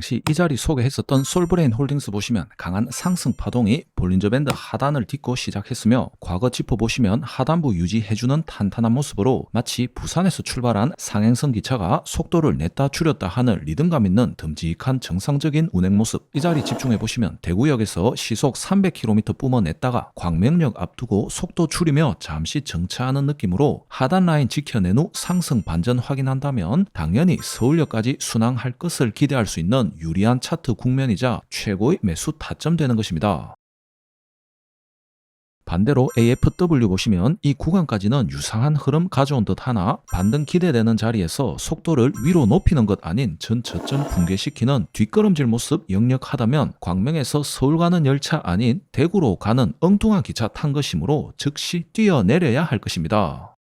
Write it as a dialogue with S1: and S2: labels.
S1: 당시 이 자리 소개했었던 솔브레인 홀딩스 보시면 강한 상승 파동이 볼린저 밴드 하단을 딛고 시작했으며 과거 짚어보시면 하단부 유지해주는 탄탄한 모습으로 마치 부산에서 출발한 상행선 기차가 속도를 냈다 줄였다 하는 리듬감 있는 듬직한 정상적인 운행 모습 이 자리 집중해보시면 대구역에서 시속 300km 뿜어냈다가 광명역 앞두고 속도 줄이며 잠시 정차하는 느낌으로 하단 라인 지켜낸 후 상승 반전 확인한다면 당연히 서울역까지 순항할 것을 기대할 수 있는 유리한 차트 국면이자 최고의 매수 타점 되는 것입니다. 반대로 AFW 보시면 이 구간까지는 유사한 흐름 가져온 듯 하나 반등 기대되는 자리에서 속도를 위로 높이는 것 아닌 전 저점 붕괴시키는 뒷걸음질 모습 역력하다면 광명에서 서울 가는 열차 아닌 대구로 가는 엉뚱한 기차 탄 것이므로 즉시 뛰어내려야 할 것입니다.